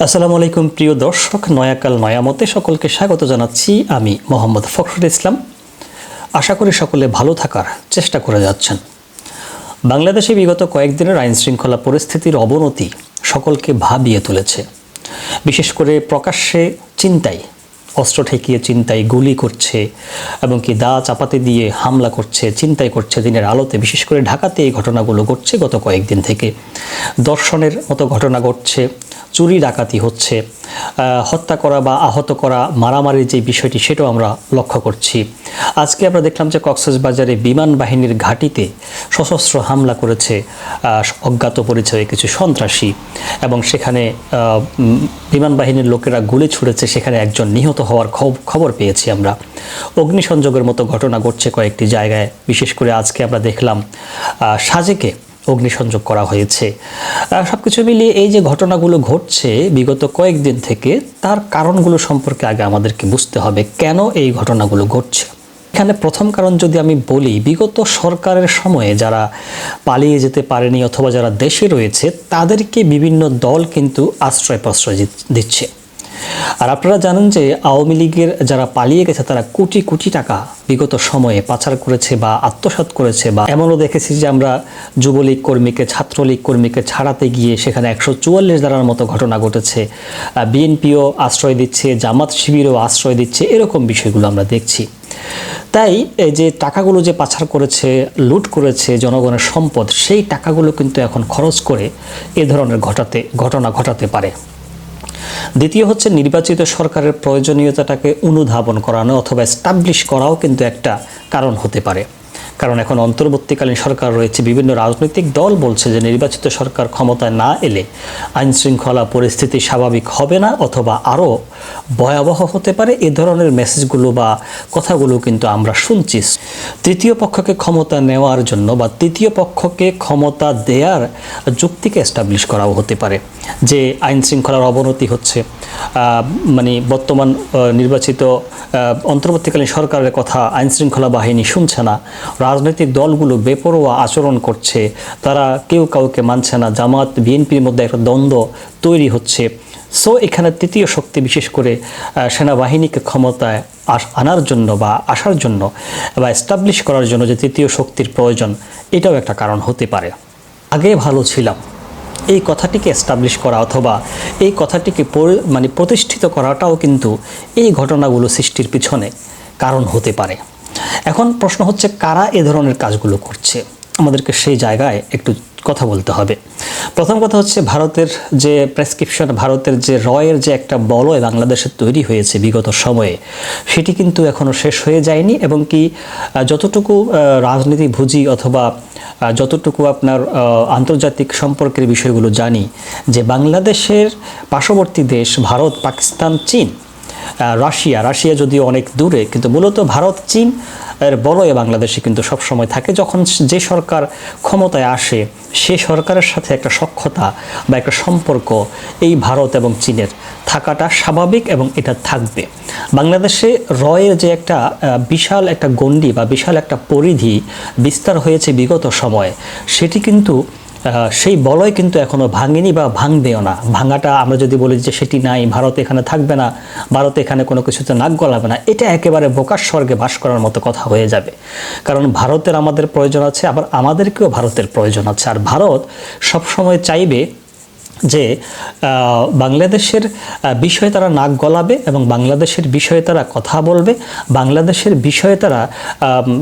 আসসালামু আলাইকুম, প্রিয় দর্শক, নয়াকাল নয়ামতে সকলকে স্বাগত জানাচ্ছি আমি মোহাম্মদ ফখরুল ইসলাম। আশা করি সকলে ভালো থাকার চেষ্টা করে যাচ্ছেন। বাংলাদেশে বিগত কয়েকদিনের আইন শৃঙ্খলা পরিস্থিতির অবনতি সকলকে ভাবিয়ে তুলেছে। বিশেষ করে প্রকাশ্যে চিন্তাই অস্ত্র ঠেকিয়ে চিন্তায় গুলি করছে এবং কি দা চাপাতে দিয়ে হামলা করছে চিন্তাই করছে দিনের আলোতে। বিশেষ করে ঢাকাতে এই ঘটনাগুলো ঘটছে গত কয়েকদিন থেকে। দর্শনের মতো ঘটনা ঘটছে, চুরি ডাকাতি হচ্ছে হত্যা করা বা আহত করা, মারামারির যে বিষয়টি সেটাও আমরা লক্ষ্য করছি। আজকে আমরা দেখলাম যে কক্সবাজারে বিমান বাহিনীর ঘাঁটিতে সশস্ত্র হামলা করেছে অজ্ঞাত পরিচয়ে কিছু সন্ত্রাসী এবং সেখানে বিমান বাহিনীর লোকেরা গুলি ছুড়েছে, সেখানে একজন নিহত হওয়ার খব- খবর পেয়েছি আমরা। অগ্নিসংযোগের মতো ঘটনা ঘটছে কয়েকটি জায়গায়। বিশেষ করে আজকে আমরা দেখলাম সাজেকে অগ্নিসংযোগ করা হয়েছে। সব কিছু মিলিয়ে এই যে ঘটনাগুলো ঘটছে বিগত কয়েকদিন থেকে, তার কারণগুলো সম্পর্কে আগে আমাদেরকে বুঝতে হবে কেন এই ঘটনাগুলো ঘটছে। এখানে প্রথম কারণ যদি আমি বলি, বিগত সরকারের সময়ে যারা পালিয়ে যেতে পারেনি অথবা যারা দেশে রয়েছে, তাদেরকে বিভিন্ন দল কিন্তু আশ্রয় প্রশ্রয় দিচ্ছে। আর আপনারা জানেন যে আওয়ামী লীগের যারা পালিয়ে গেছে, তারা কোটি কোটি টাকা বিগত সময়ে পাচার করেছে বা আত্মসাৎ করেছে বা এমনও দেখেছি যে আমরা যুবলীগ কর্মীকে, ছাত্রলীগ কর্মীকে ছাড়াতে গিয়ে সেখানে একশো চুয়াল্লিশ ধারার মতো ঘটনা ঘটেছে। বিএনপিও আশ্রয় দিচ্ছে, জামাত শিবিরও আশ্রয় দিচ্ছে, এরকম বিষয়গুলো আমরা দেখছি। তাই এই যে টাকাগুলো যে পাচার করেছে, লুট করেছে জনগণের সম্পদ, সেই টাকাগুলো কিন্তু এখন খরচ করে এ ধরনের ঘটাতে, ঘটনা ঘটাতে পারে। দ্বিতীয় হচ্ছে নির্বাচিত সরকারের প্রয়োজনীয়তাটাকে অনুধাবন করানো অথবা স্টাবলিশ করাও কিন্তু একটা কারণ হতে পারে। কারণ এখন অন্তর্বর্তীকালীন সরকার রয়েছে, বিভিন্ন রাজনৈতিক দল বলছে যে নির্বাচিত সরকার ক্ষমতায় না এলে আইন শৃঙ্খলা পরিস্থিতি স্বাভাবিক হবে না অথবা আরও ভয়াবহ হতে পারে। এ ধরনের মেসেজগুলো বা কথাগুলো কিন্তু আমরা শুনছি। তৃতীয় পক্ষকে ক্ষমতা নেওয়ার জন্য বা তৃতীয় পক্ষকে ক্ষমতা দেয়ার যুক্তিকে এস্টাবলিশ করাও হতে পারে। যে আইন শৃঙ্খলার অবনতি হচ্ছে মানে বর্তমান নির্বাচিত অন্তর্বর্তীকালীন সরকারের কথা আইনশৃঙ্খলা বাহিনী শুনছে না রাজনৈতিক দলগুলো বেপরোয়া আচরণ করছে। তারা কেউ কাউকে মানছে না। জামাত, বিএনপির মধ্যে একটা দ্বন্দ্ব তৈরি হচ্ছে। সো, এখানে তৃতীয় শক্তি বিশেষ করে সেনাবাহিনীকে ক্ষমতায় আনার জন্য বা আসার জন্য বা এস্টাবলিশ করার জন্য যে তৃতীয় শক্তির প্রয়োজন, এটাও একটা কারণ হতে পারে। আগে ভালো ছিলাম। এই কথাটিকে এস্টাবলিশ করা অথবা এই কথাটিকে মানে প্রতিষ্ঠিত করাটাও কিন্তু এই ঘটনাগুলো সৃষ্টির পিছনে কারণ হতে পারে। এখন প্রশ্ন হচ্ছে, কারা এ ধরনের কাজগুলো করছে? আমাদেরকে সেই জায়গায় একটু কথা বলতে হবে। প্রথম কথা হচ্ছে, ভারতের যে প্রেসক্রিপশন ভারতের যে রয়ের যে একটা বলয় বাংলাদেশে তৈরি হয়েছে বিগত সময়ে, সেটি কিন্তু এখনও শেষ হয়ে যায়নি এবং কি যতটুকু রাজনীতি ভুজি অথবা যতটুকু আপনার আন্তর্জাতিক সম্পর্কের বিষয়গুলো জানি, যে বাংলাদেশের পার্শ্ববর্তী দেশ ভারত, পাকিস্তান, চীন রাশিয়া। রাশিয়া যদিও অনেক দূরে, কিন্তু মূলত ভারত, চীন এর বলয়ে বাংলাদেশে কিন্তু সবসময় থাকে। যখন যে সরকার ক্ষমতায় আসে, সে সরকারের সাথে একটা সক্ষতা বা একটা সম্পর্ক এই ভারত এবং চীনের থাকাটা স্বাভাবিক এবং এটা থাকবে। বাংলাদেশে রয়ের যে একটা বিশাল একটা গণ্ডি বা বিশাল একটা পরিধি বিস্তার হয়েছে বিগত সময়ে, সেটি কিন্তু সেই বলয় কিন্তু এখনও ভাঙেনি বা ভাঙবেও না। ভাঙাটা আমরা যদি বলি যে সেটি নাই, ভারত এখানে থাকবে না, ভারত এখানে কোনো কিছুতে নাক গলাবে না, এটা একেবারে বোকার স্বর্গে বাস করার মতো কথা হয়ে যাবে। কারণ ভারতের আমাদের প্রয়োজন আছে, আবার আমাদেরকেও ভারতের প্রয়োজন আছে। আর ভারত সবসময় চাইবে যে বাংলাদেশের বিষয়ে তারা নাক গলাবে এবং বাংলাদেশের বিষয়ে তারা কথা বলবে, বাংলাদেশের বিষয়ে তারা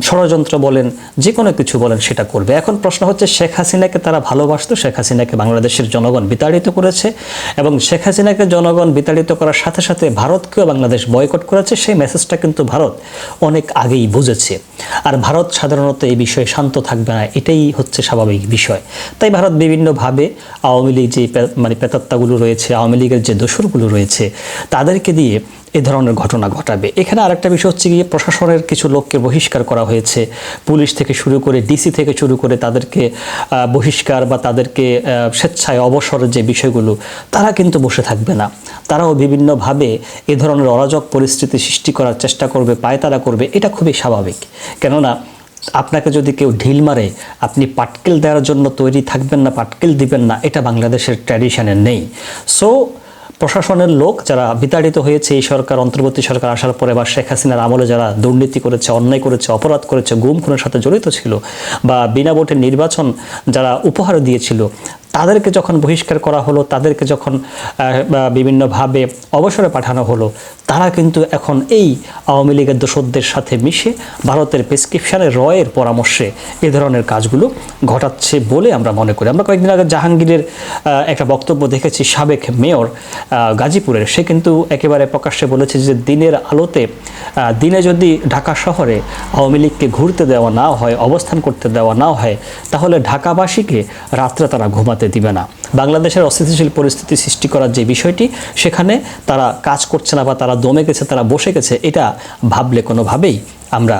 ষড়যন্ত্র বলেন যে কোনো কিছু বলেন সেটা করবে। এখন প্রশ্ন হচ্ছে, শেখ হাসিনাকে তারা ভালোবাসতো? শেখ হাসিনাকে বাংলাদেশের জনগণ বিতাড়িত করেছে এবং শেখ হাসিনাকে জনগণ বিতাড়িত করার সাথে সাথে ভারতকেও বাংলাদেশ বয়কট করেছে? সেই মেসেজটা কিন্তু ভারত অনেক আগেই বুঝেছে। আর ভারত সাধারণত এই বিষয়ে শান্ত থাকবে না, এটাই হচ্ছে স্বাভাবিক বিষয়। তাই ভারত বিভিন্নভাবে আওয়ামী লীগ যে মানে পেতাত্তাগুলো রয়েছে, আওয়ামী লীগের যে দোসরগুলো রয়েছে, তাদেরকে দিয়ে এ ধরনের ঘটনা ঘটাবে। এখানে আরেকটা বিষয় হচ্ছে গিয়ে প্রশাসনের কিছু লোককে বহিষ্কার করা হয়েছে। পুলিশ থেকে শুরু করে ডিসি থেকে শুরু করে তাদেরকে বহিষ্কার বা তাদেরকে স্বেচ্ছায় অবসরের যে বিষয়গুলো, তারা কিন্তু বসে থাকবে না। তারাও বিভিন্নভাবে এ ধরনের অরাজক পরিস্থিতি সৃষ্টি করার চেষ্টা করবে, পায়তারা করবে, এটা খুবই স্বাভাবিক। কেননা আপনাকে যদি কেউ ঢিল মারে, আপনি পাটকেল দেওয়ার জন্য তৈরি থাকবেন না, পাটকেল দিবেন না, এটা বাংলাদেশের ট্র্যাডিশনে নেই। সো প্রশাসনের লোক যারা বিতাড়িত হয়েছে, এই সরকার, অন্তর্বর্তী সরকার আসার পরে বা শেখ হাসিনার আমলে যারা দুর্নীতি করেছে, অন্যায় করেছে, অপরাধ করেছে, গুম খুনের সাথে জড়িত ছিল বা বিনা ভোটের নির্বাচন যারা উপহার দিয়েছিল, তাদেরকে যখন বহিষ্কার করা হলো, তাদেরকে যখন বিভিন্নভাবে অবসরে পাঠানো হলো তারা কিন্তু এখন এই আওয়ামী লীগের দোসরদের সাথে মিশে ভারতের প্রেসক্রিপশনে, রয়ের পরামর্শে এ ধরনের কাজগুলো ঘটাচ্ছে বলে আমরা মনে করি। আমরা কয়েকদিন আগে জাহাঙ্গীরের একটা বক্তব্য দেখেছি সাবেক মেয়র গাজীপুরের। সে কিন্তু একেবারে প্রকাশ্যে বলেছে যে দিনের আলোতে দিনে যদি ঢাকা শহরে আওয়ামী লীগকে ঘুরতে দেওয়া না হয়, অবস্থান করতে দেওয়া না হয়, তাহলে ঢাকাবাসীকে রাত্রে তারা ঘুমাতে দিবে না। বাংলাদেশের অস্থিতিশীল পরিস্থিতি সৃষ্টি করার যে বিষয়টি, সেখানে তারা কাজ করছে না বা তারা দমে গেছে, তারা বসে গেছে, এটা ভাবলে কোনোভাবেই আমরা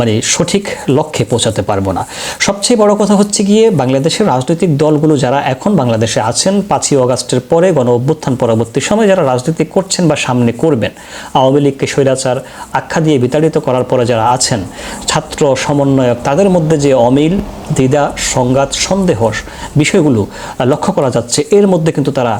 মানে সঠিক লক্ষ্যে পৌঁছাতে পারব না। সবচেয়ে বড় কথা হচ্ছে গিয়ে বাংলাদেশের রাজনৈতিক দলগুলো যারা এখন বাংলাদেশে আছেন, পাঁচই অগাস্টের পরে গণ অভ্যুত্থান পরবর্তী সময় যারা রাজনীতি করছেন বা সামনে করবেন, আওয়ামী লীগকে স্বৈরাচার আখ্যা দিয়ে বিতাড়িত করার পরে যারা আছেন, ছাত্র, সমন্বয়ক, তাদের মধ্যে যে অমিল, দ্বিধা, সংঘাত, সন্দেহ বিষয়গুলো লক্ষ্য করা যাচ্ছে। এর মধ্যে কিন্তু তারা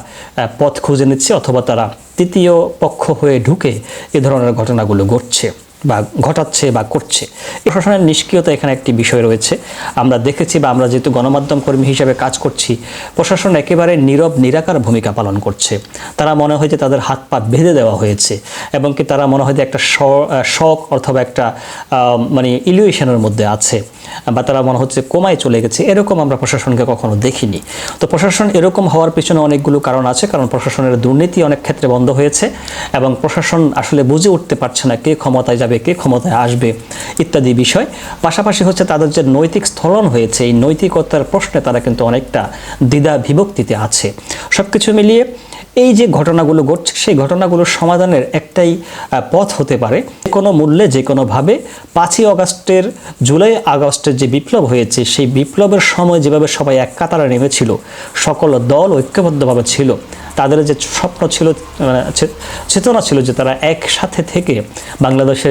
পথ খুঁজে নিচ্ছে অথবা তারা তৃতীয় পক্ষ হয়ে ঢুকে এ ধরনের ঘটনাগুলো ঘটছে। বা ঘটাচ্ছে বা করছে। প্রশাসনের নিষ্ক্রিয়তা এখানে একটি বিষয় রয়েছে। আমরা দেখেছি বা আমরা যেহেতু গণমাধ্যম কর্মী হিসেবে কাজ করছি, প্রশাসন একেবারে নীরব, নিরাকার ভূমিকা পালন করছে। তারা মনে হয় যে তাদের হাত পা বেঁধে দেওয়া হয়েছে এবং কি তারা মনে হয় যে একটা শখ অথবা একটা মানে ইলিউশনের মধ্যে আছে বা তারা মনে হচ্ছে কোমায় চলে গেছে। এরকম আমরা প্রশাসনকে কখনো দেখিনি। তো প্রশাসন এরকম হওয়ার পিছনে অনেকগুলো কারণ আছে, কারণ প্রশাসনের দুর্নীতি অনেক ক্ষেত্রে বন্ধ হয়েছে এবং প্রশাসন আসলে বুঝে উঠতে পারছে না কে ক্ষমতায় যাবে কে ক্ষমতায় আসবে ইত্যাদি বিষয়। পাশাপাশি হচ্ছে তাদের যে নৈতিক স্থলন হয়েছে, এই নৈতিকতার প্রশ্নে তারা কিন্তু অনেকটা দ্বিধা বিভক্তিতে আছে। সব কিছু মিলিয়ে এই যে ঘটনাগুলো ঘটছে, সেই ঘটনাগুলোর সমাধানের একটাই পথ হতে পারে। কোনো মূল্যে, যে কোনোভাবে পাঁচই অগাস্টের, জুলাই আগস্টের যে বিপ্লব হয়েছে, সেই বিপ্লবের সময় যেভাবে সবাই এক কাতারে নেমেছিল, সকল দল ঐক্যবদ্ধভাবে ছিল তাদের যে স্বপ্ন ছিল মানে চেতনা ছিল যে তারা একসাথে থেকে বাংলাদেশে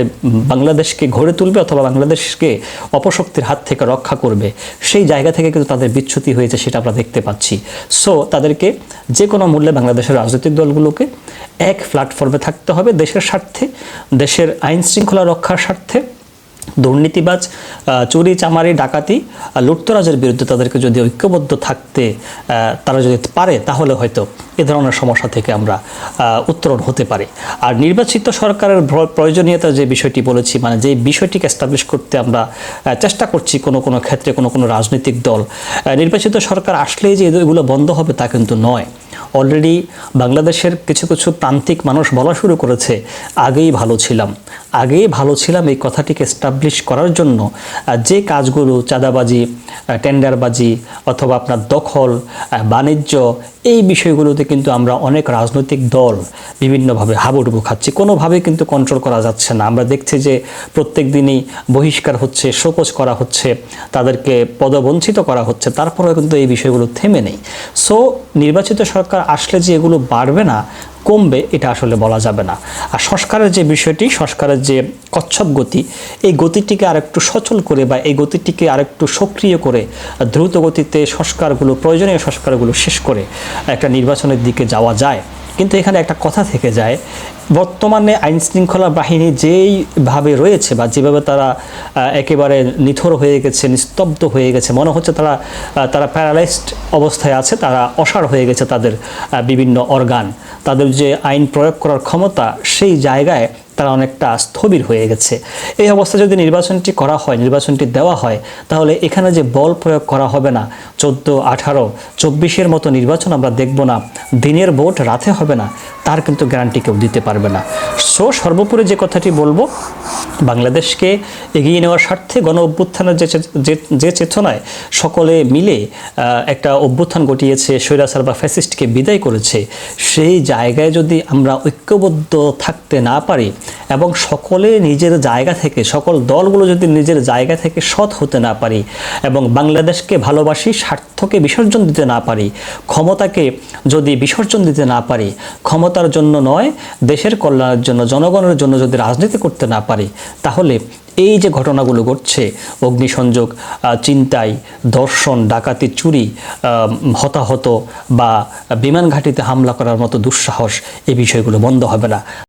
বাংলাদেশকে গড়ে তুলবে অথবা বাংলাদেশকে অপশক্তির হাত থেকে রক্ষা করবে, সেই জায়গা থেকে কিন্তু তাদের বিচ্যুতি হয়েছে সেটা আমরা দেখতে পাচ্ছি। সো তাদেরকে যে কোনো মূল্যে বাংলাদেশের রাজনৈতিক দলগুলোকে এক প্ল্যাটফর্মে থাকতে হবে দেশের স্বার্থে, দেশের আইন শৃঙ্খলা রক্ষার স্বার্থে। দুর্নীতিবাজ চুরি, চামারি, ডাকাতি লুটতরাজের বিরুদ্ধে তাদেরকে যদি ঐক্যবদ্ধ থাকতে তারা যদি পারে তাহলে হয়তো এ ধরনের সমস্যা থেকে আমরা উত্তরণ হতে পারি। আর নির্বাচিত সরকারের প্রয়োজনীয়তা যে বিষয়টি বলেছি মানে যে বিষয়টিকে এস্টাবলিশ করতে আমরা চেষ্টা করছি কোনো কোনো ক্ষেত্রে কোনো কোনো রাজনৈতিক দল নির্বাচিত সরকার আসলেই যে এগুলো বন্ধ হবে তা কিন্তু নয়। অলরেডি বাংলাদেশের কিছু কিছু প্রান্তিক মানুষ বলা শুরু করেছে, আগেই ভালো ছিলাম। আগেই ভালো ছিলাম এই কথাটিকে এস্টাবলিশ করার জন্য যে কাজগুলো চাঁদাবাজি টেন্ডারবাজি অথবা আপনার দখল বাণিজ্য এই বিষয়গুলোতে কিন্তু আমরা অনেক রাজনৈতিক দল বিভিন্নভাবে হাবুডুবু খাচ্ছি। কোনোভাবে কিন্তু কন্ট্রোল করা যাচ্ছে না। আমরা দেখছি যে প্রত্যেক দিনই বহিষ্কার হচ্ছে, শোকজ করা হচ্ছে, তাদেরকে পদবঞ্চিত করা হচ্ছে। তারপরেও কিন্তু এই বিষয়গুলো থেমে নেই। সো নির্বাচিত সরকার আসলে যে এগুলো বাড়বে না কমবে, এটা আসলে বলা যাবে না। আর সংস্কারের যে বিষয়টি, সংস্কারের যে কচ্ছপ গতি, এই গতিটিকে আরেকটু সচল করে বা এই গতিটিকে আরেকটু সক্রিয় করে দ্রুত গতিতে সংস্কারগুলো, প্রয়োজনীয় সংস্কারগুলো শেষ করে একটা নির্বাচনের দিকে যাওয়া যায়। কিন্তু এখানে একটা কথা থেকে যায় বর্তমানে আইন শৃঙ্খলা বাহিনী যেইভাবে রয়েছে বা যেভাবে তারা একেবারে নিথর হয়ে গেছে, নিস্তব্ধ হয়ে গেছে, মনে হচ্ছে তারা তারা প্যারালাইজড অবস্থায় আছে, তারা অসাড় হয়ে গেছে তাদের বিভিন্ন অর্গান তাদের যে আইন প্রয়োগ করার ক্ষমতা, সেই জায়গায় তারা অনেকটা স্থবির হয়ে গেছে। এই অবস্থায় যদি নির্বাচনটি করা হয়, নির্বাচনটি দেওয়া হয়, তাহলে এখানে যে বল প্রয়োগ করা হবে না, চোদ্দ আঠারো, চব্বিশের মতো নির্বাচন আমরা দেখব না, দিনের ভোট রাতে হবে না, তার কিন্তু গ্যারান্টি কেউ দিতে পারবে না। সো সর্বোপরি যে কথাটি বলব, বাংলাদেশকে এগিয়ে নেওয়ার স্বার্থে গণ অভ্যুত্থানের যে যে- যে চেতনায় সকলে মিলে একটা অভ্যুত্থান ঘটিয়েছে, স্বৈরাচার বা ফ্যাসিস্টকে বিদায় করেছে, সেই জায়গায় যদি আমরা ঐক্যবদ্ধ থাকতে না পারি এবং সকলে নিজের জায়গা থেকে, সকল দলগুলো যদি নিজের জায়গা থেকে সৎ হতে না পারি এবং বাংলাদেশকে ভালোবাসি, স্বার্থকে বিসর্জন দিতে না পারি, ক্ষমতাকে যদি বিসর্জন দিতে না পারি, ক্ষমতার জন্য নয়, দেশের কল্যাণের জন্য, জনগণের জন্য যদি রাজনীতি করতে না পারি, তাহলে এই যে ঘটনাগুলো ঘটছে, অগ্নিসংযোগ চিন্তাই দর্শন ডাকাতি, চুরি হতাহত বা বিমান ঘাঁটিতে হামলা করার মতো দুঃসাহস এই বিষয়গুলো বন্ধ হবে না।